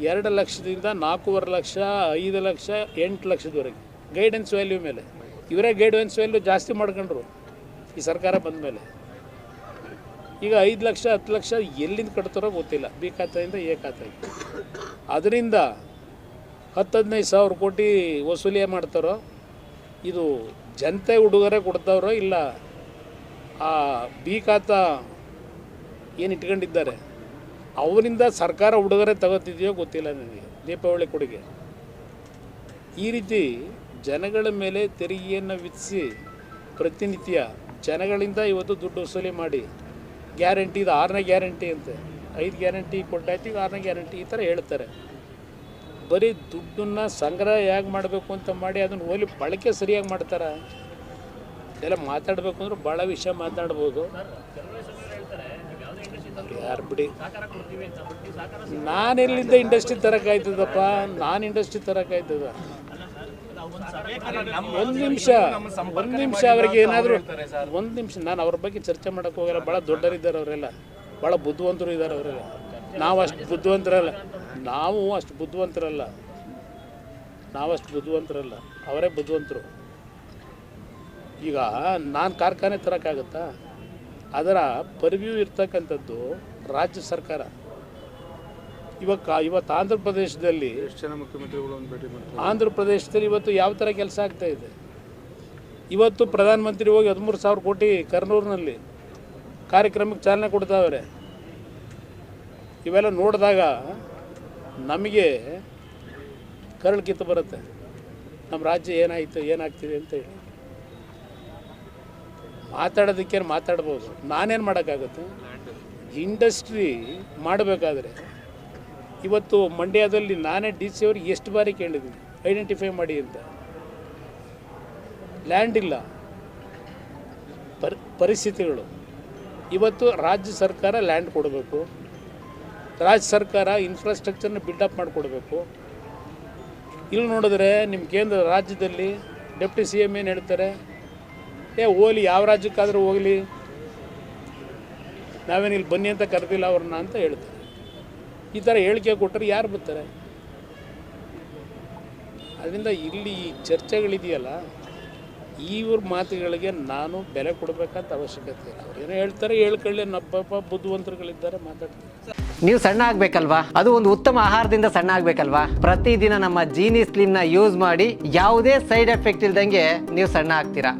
ಎರಡು ಲಕ್ಷದಿಂದ ನಾಲ್ಕೂವರೆ ಲಕ್ಷ, ಐದು ಲಕ್ಷ, ಎಂಟು ಲಕ್ಷದವರೆಗೆ. ಗೈಡೆನ್ಸ್ ವ್ಯಾಲ್ಯೂ ಮೇಲೆ. ಇವರೇ ಗೈಡೆನ್ಸ್ ವ್ಯಾಲ್ಯೂ ಜಾಸ್ತಿ ಮಾಡ್ಕೊಂಡ್ರು ಈ ಸರ್ಕಾರ ಬಂದ ಮೇಲೆ. ಈಗ ಐದು ಲಕ್ಷ, ಹತ್ತು ಲಕ್ಷ ಎಲ್ಲಿಂದ ಕಟ್ತಾರೋ ಗೊತ್ತಿಲ್ಲ. ಬಿ ಖಾತೆಯಿಂದ ಎ ಖಾತೆಗೆ. ಅದರಿಂದ ಹತ್ತು, ಹದಿನೈದು ಸಾವಿರ ಕೋಟಿ ವಸೂಲಿ ಮಾಡ್ತಾರೋ, ಇದು ಜನತೆ ಉಡುಗೊರೆ ಕೊಡ್ತಾವ್ರೋ ಇಲ್ಲ ಆ ಬಿ ಖಾತ ಏನು ಇಟ್ಕೊಂಡಿದ್ದಾರೆ? ಅವರಿಂದ ಸರ್ಕಾರ ಉಡುಗೊರೆ ತಗೋತಿದೆಯೋ ಗೊತ್ತಿಲ್ಲ ನನಗೆ. ದೀಪಾವಳಿ ಕೊಡುಗೆ. ಈ ರೀತಿ ಜನಗಳ ಮೇಲೆ ತೆರಿಗೆಯನ್ನು ವಿಧಿಸಿ ಪ್ರತಿನಿತ್ಯ ಜನಗಳಿಂದ ಇವತ್ತು ದುಡ್ಡು ವಸೂಲಿ ಮಾಡಿ, ಗ್ಯಾರಂಟಿ ಇದು, ಆರನೇ ಗ್ಯಾರಂಟಿ ಅಂತೆ. ಐದು ಗ್ಯಾರಂಟಿ ಕೊಟ್ಟಾಯ್ತು, ಈಗ ಆರನೇ ಗ್ಯಾರಂಟಿ ಈ ಥರ ಹೇಳ್ತಾರೆ. ಬರೀ ದುಡ್ಡನ್ನು ಸಂಗ್ರಹ ಹೇಗೆ ಮಾಡಬೇಕು ಅಂತ ಮಾಡಿ ಅದನ್ನು ಓಲಿ ಬಳಕೆ ಸರಿಯಾಗಿ ಮಾಡ್ತಾರೆ? ಎಲ್ಲ ಮಾತಾಡಬೇಕು ಅಂದ್ರೆ ಭಾಳ ವಿಷಯ ಮಾತಾಡ್ಬೋದು. ಯಾರು ನಾನು ಎಲ್ಲಿಂದ ಇಂಡಸ್ಟ್ರಿ ತರಕಾಯ್ತದಪ್ಪ ನಾನು ಇಂಡಸ್ಟ್ರಿ ತರಕಾಯ್ತದ ಒಂದು ನಿಮಿಷ ಒಂದು ನಿಮಿಷ ಅವ್ರಿಗೆ ಏನಾದರೂ ಒಂದು ನಿಮಿಷ, ನಾನು ಅವ್ರ ಬಗ್ಗೆ ಚರ್ಚೆ ಮಾಡೋಕೆ ಹೋಗಲ್ಲ. ಭಾಳ ದೊಡ್ಡರಿದ್ದಾರೆ ಅವರೆಲ್ಲ. ಭಾಳ ಬುದ್ಧಿವಂತರು ಇದ್ದಾರೆ ಅವರೆಲ್ಲ. ನಾವು ಅಷ್ಟು ಬುದ್ಧಿವಂತರಲ್ಲ. ನಾವು ಅಷ್ಟು ಬುದ್ಧಿವಂತರಲ್ಲ. ನಾವಷ್ಟು ಬುದ್ಧಿವಂತರಲ್ಲ. ಅವರೇ ಬುದ್ಧಿವಂತರು. ಈಗ ನಾನು ಕಾರ್ಖಾನೆ ತರೋಕ್ಕಾಗತ್ತಾ ಅದರ ಪರಿವ್ಯೂ ಇರ್ತಕ್ಕಂಥದ್ದು ರಾಜ್ಯ ಸರ್ಕಾರ. ಇವಾಗ ಇವತ್ತು ಆಂಧ್ರ ಪ್ರದೇಶದಲ್ಲಿ ಎಷ್ಟು ಜನ ಮುಖ್ಯಮಂತ್ರಿಗಳು ಭೇಟಿ ಮಾಡ್ತಾರೆ? ಆಂಧ್ರ ಪ್ರದೇಶದಲ್ಲಿ ಇವತ್ತು ಯಾವ ಥರ ಕೆಲಸ ಆಗ್ತಾ ಇದೆ? ಇವತ್ತು ಪ್ರಧಾನಮಂತ್ರಿ ಹೋಗಿ ಹದಿಮೂರು ಸಾವಿರ ಕೋಟಿ ಕರ್ನೂರಿನಲ್ಲಿ ಕಾರ್ಯಕ್ರಮಕ್ಕೆ ಚಾಲನೆ ಕೊಡ್ತಾವ್ರೆ. ಇವೆಲ್ಲ ನೋಡಿದಾಗ ನಮಗೆ ಕರಳು ಕಿತ್ತು ಬರುತ್ತೆ. ನಮ್ಮ ರಾಜ್ಯ ಏನಾಯಿತು ಏನಾಗ್ತಿದೆ ಅಂತ ಹೇಳಿ. ಮಾತಾಡೋದಕ್ಕೆ ಮಾತಾಡ್ಬೋದು? ನಾನೇನು ಮಾಡೋಕ್ಕಾಗುತ್ತೆ? ಇಂಡಸ್ಟ್ರಿ ಮಾಡಬೇಕಾದ್ರೆ ಇವತ್ತು ಮಂಡ್ಯದಲ್ಲಿ ನಾನೇ ಡಿ ಸಿ ಅವ್ರಿಗೆ ಎಷ್ಟು ಬಾರಿ ಕೇಳಿದ್ದೀನಿ, ಐಡೆಂಟಿಫೈ ಮಾಡಿ ಅಂತ. ಲ್ಯಾಂಡ್ ಇಲ್ಲ. ಪರಿ, ಪರಿಸ್ಥಿತಿಗಳು. ಇವತ್ತು ರಾಜ್ಯ ಸರ್ಕಾರ ಲ್ಯಾಂಡ್ ಕೊಡಬೇಕು. ರಾಜ್ಯ ಸರ್ಕಾರ ಇನ್ಫ್ರಾಸ್ಟ್ರಕ್ಚರ್ನ ಬಿಲ್ಡಪ್ ಮಾಡಿಕೊಡ್ಬೇಕು. ಇಲ್ಲಿ ನೋಡಿದ್ರೆ ನಿಮ್ಮ ಕೇಂದ್ರ ರಾಜ್ಯದಲ್ಲಿ ಡೆಪ್ಟಿ ಸಿ ಎಂ ಏನು ಹೇಳ್ತಾರೆ? ಏ, ಹೋಗ್ಲಿ, ಯಾವ ರಾಜ್ಯಕ್ಕಾದರೂ ಹೋಗಲಿ. ನಾವೇನು ಇಲ್ಲಿ ಬನ್ನಿ ಅಂತ ಕರೆದಿಲ್ಲ ಅವ್ರನ್ನ ಅಂತ ಹೇಳ್ತಾರೆ. ಈ ಥರ ಹೇಳಿಕೆ ಕೊಟ್ಟರೆ ಯಾರು ಬರ್ತಾರೆ? ಅದರಿಂದ ಇಲ್ಲಿ ಈ ಚರ್ಚೆಗಳಿದೆಯಲ್ಲ ಇವ್ರ ಮಾತುಗಳಿಗೆ ನಾನು ಬೆಲೆ ಕೊಡಬೇಕಂತ ಅವಶ್ಯಕತೆ ಇಲ್ಲ. ಅವ್ರು ಏನೋ ಹೇಳ್ತಾರೆ, ಹೇಳ್ಕೊಳ್ಳಿ ನಬ್ಬಪ್ಪ ಬುದ್ಧಿವಂತರುಗಳಿದ್ದಾರೆ ಮಾತಾಡ್ತಾರೆ ನೀವು ಸಣ್ಣ ಆಗ್ಬೇಕಲ್ವಾ? ಅದು ಒಂದು ಉತ್ತಮ ಆಹಾರದಿಂದ ಸಣ್ಣ ಆಗ್ಬೇಕಲ್ವಾ? ಪ್ರತಿದಿನ ನಮ್ಮ ಜೀನಿ ನ ಯೂಸ್ ಮಾಡಿ ಯಾವುದೇ ಸೈಡ್ ಎಫೆಕ್ಟ್ ಇಲ್ದಂಗೆ ನೀವು ಸಣ್ಣ ಆಗ್ತೀರಾ?